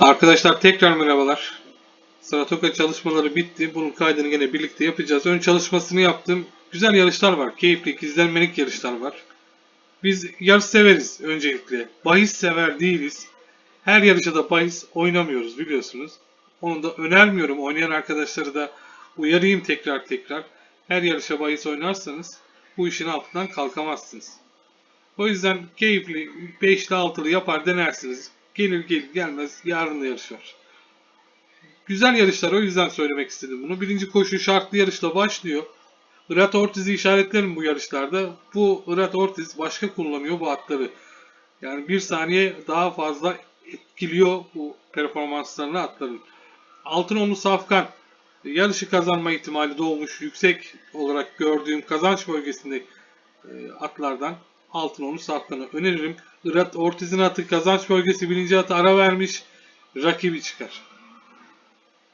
Arkadaşlar tekrar merhabalar. Saratoga çalışmaları bitti. Bunun kaydını gene birlikte yapacağız. Ön çalışmasını yaptım. Güzel yarışlar var. Keyifli, izlenmelik yarışlar var. Biz yarış severiz öncelikle. Bahis sever değiliz. Her yarışa da bahis oynamıyoruz biliyorsunuz. Onu da önermiyorum. Oynayan arkadaşları da uyarayım tekrar tekrar. Her yarışa bahis oynarsanız bu işin altından kalkamazsınız. O yüzden keyifli 5'li 6'lı yapar denersiniz. Gelir gelir gelmez yarın da. Güzel yarışlar o yüzden söylemek istedim bunu. Birinci koşu şartlı yarışla başlıyor. Irat Ortiz'i işaretlerim bu yarışlarda. Bu Irat Ortiz başka kullanıyor bu atları. Yani bir saniye daha fazla etkiliyor bu performanslarını atların. Altınollu Safkan yarışı kazanma ihtimali doğmuş yüksek olarak gördüğüm kazanç bölgesinde e, atlardan Altınollu Safkan'ı öneririm. Irat Ortiz'in atı kazanç bölgesi birinci atı ara vermiş. Rakibi çıkar.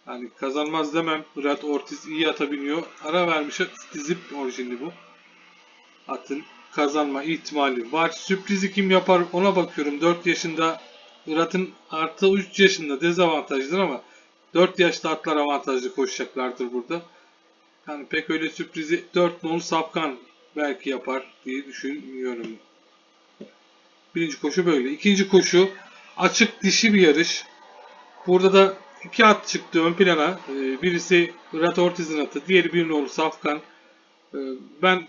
Yani kazanmaz demem. Irat Ortiz iyi ata biniyor. Ara vermiş dizip orijinli bu. Atın kazanma ihtimali var. Sürprizi kim yapar ona bakıyorum. 4 yaşında Irat'ın artı 3 yaşında dezavantajlıdır ama 4 yaşta atlar avantajlı koşacaklardır burada. Yani pek öyle sürprizi 4 nolu Safkan belki yapar diye düşünüyorum. Birinci koşu böyle. İkinci koşu açık dişi bir yarış. Burada da iki at çıktı ön plana. Ee, Birisi Irat Ortiz'in atı, diğeri bir nolu Safkan. Ee, Ben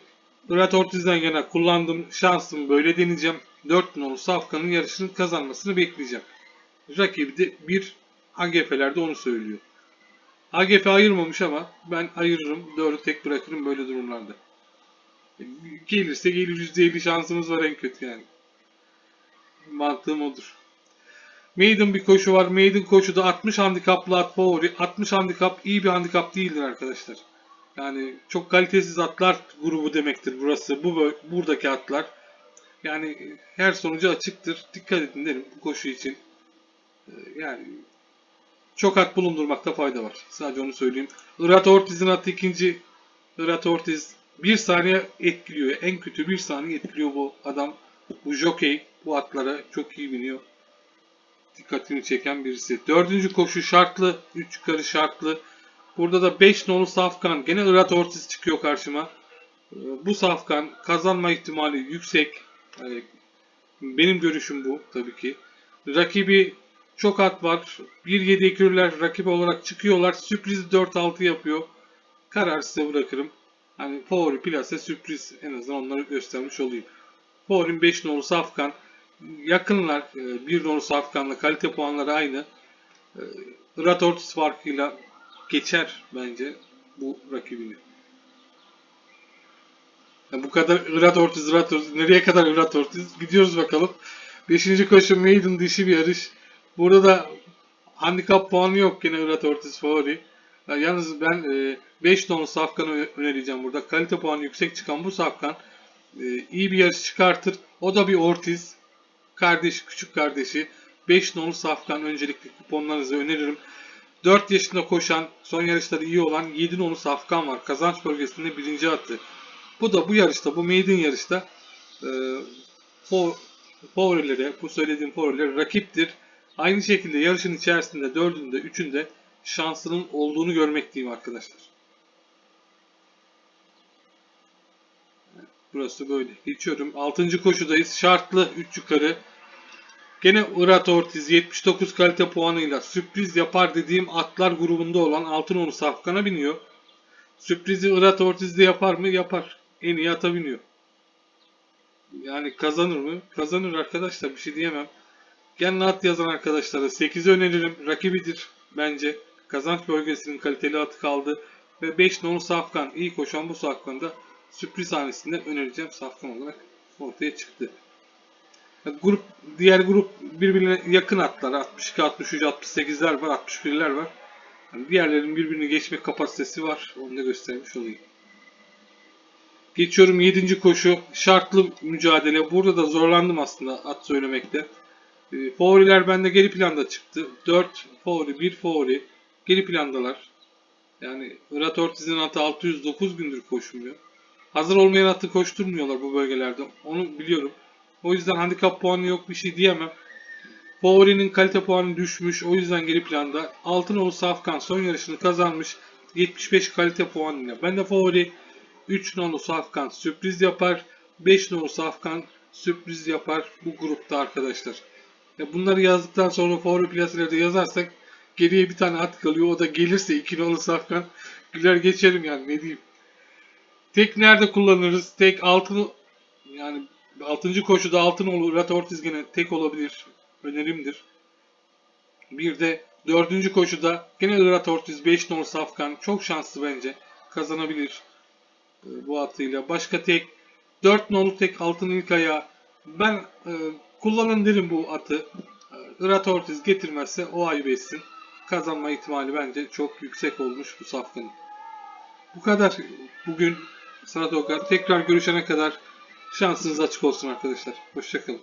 Irat Ortiz'den yana kullandım. Şansım böyle deneyeceğim. 4 nolu Safkan'ın yarışını kazanmasını bekleyeceğim. Rakibi de bir AGF'lerde onu söylüyor. AGF ayırmamış ama ben ayırırım. Doğru tek bırakırım böyle durumlarda. Gelirse gelir %50 şansımız var en kötü yani. Mantığım odur. Maiden bir koşu var. Maiden koşuda 60 handikaplı at favori. 60 handikap iyi bir handikap değildir arkadaşlar. Yani çok kalitesiz atlar grubu demektir burası. Bu buradaki atlar. Yani her sonucu açıktır. Dikkat edin derim bu koşu için. Ee, Yani çok at bulundurmakta fayda var. Sadece onu söyleyeyim. Irat Ortiz'in atı ikinci. Irat Ortiz bir saniye etkiliyor. En kötü bir saniye etkiliyor bu adam. Bu jockey bu atlara çok iyi biniyor. Dikkatimi çeken birisi. Dördüncü koşu şartlı. Üç yukarı şartlı. Burada da 5 nolu Safkan. Gene Irat Ortiz çıkıyor karşıma. Ee, Bu Safkan kazanma ihtimali yüksek. Benim görüşüm bu tabii ki. Rakibi çok at var. 1-7 ekürler rakip olarak çıkıyorlar. Sürpriz 4-6 yapıyor. Karar size bırakırım. Hani favori plase sürpriz en azından onları göstermiş olayım. Favorim 5 nolu Safkan. Yakınlar. 1 nolu Safkan'la kalite puanları aynı. Irat Ortiz farkıyla geçer bence bu rakibini. Ya bu kadar Irat Ortiz, Irat Ortiz. Nereye kadar Irat Ortiz? Gidiyoruz bakalım. Beşinci koşu Maiden dişi bir yarış. Burada da handikap puanı yok yine Irat Ortiz favori. Ya yalnız ben 5 nolu Safkan'ı ö- önereceğim burada. Kalite puanı yüksek çıkan bu Safkan e, iyi bir yarış çıkartır. O da bir Ortiz. Kardeş, küçük kardeşi. 5 nolu Safkan öncelikli kuponlarınızı öneririm. 4 yaşında koşan, son yarışları iyi olan 7 nolu Safkan var. Kazanç bölgesinde birinci attı. Bu da bu yarışta, bu maiden yarışta e, bu söylediğim favorilere rakiptir. Aynı şekilde yarışın içerisinde dördünde, üçünde şansının olduğunu görmekteyim arkadaşlar. Burası böyle. Geçiyorum. 6. koşudayız. Şartlı 3 yukarı. Gene Irat Ortiz 79 kalite puanıyla sürpriz yapar dediğim atlar grubunda olan Altınoğlu Safkan'a biniyor. Sürprizi Irat Ortiz de yapar mı? Yapar. En iyi ata biniyor. Yani kazanır mı? Kazanır arkadaşlar. Bir şey diyemem. Genel at yazan arkadaşlara 8'i öneririm. Rakibidir bence. Kazanç bölgesinin kaliteli atı kaldı. Ve 5 nolu Safkan. iyi koşan bu Safkan'da sürpriz hanesinde önereceğim Safkan olarak ortaya çıktı. Grup diğer grup birbirine yakın atlar. 62, 63, 68'ler var, 61'ler var. Yani diğerlerinin birbirini geçme kapasitesi var. Onu da göstermiş olayım. Geçiyorum 7. koşu. Şartlı mücadele. Burada da zorlandım aslında at söylemekte. E, favoriler bende geri planda çıktı. 4 favori, 1 favori. Geri plandalar. Yani Irat Ortiz'in atı 609 gündür koşmuyor. Hazır olmayan atı koşturmuyorlar bu bölgelerde. Onu biliyorum. O yüzden handikap puanı yok bir şey diyemem. Favori'nin kalite puanı düşmüş. O yüzden geri planda. Altınoğlu Safkan son yarışını kazanmış. 75 kalite puanıyla. Ben de favori 3 nolu Safkan sürpriz yapar. 5 nolu Safkan sürpriz yapar bu grupta arkadaşlar. Bunları yazdıktan sonra favori plaselerde yazarsak geriye bir tane at kalıyor. O da gelirse 2 nolu Safkan güler geçerim yani ne diyeyim. Tek nerede kullanırız? Tek altın yani 6. koşuda altın olur. Rat Ortiz tek olabilir. Önerimdir. Bir de dördüncü koşuda gene Rat Ortiz 5 nolu Safkan çok şanslı bence. Kazanabilir e, bu atıyla. Başka tek 4 nolu tek altın ilk ayağı. Ben e, kullanın derim bu atı. E, Rat Ortiz getirmezse o ay beşsin. Kazanma ihtimali bence çok yüksek olmuş bu safkanın. Bu kadar bugün Sanat Okan. Tekrar görüşene kadar şansınız açık olsun arkadaşlar. Hoşçakalın.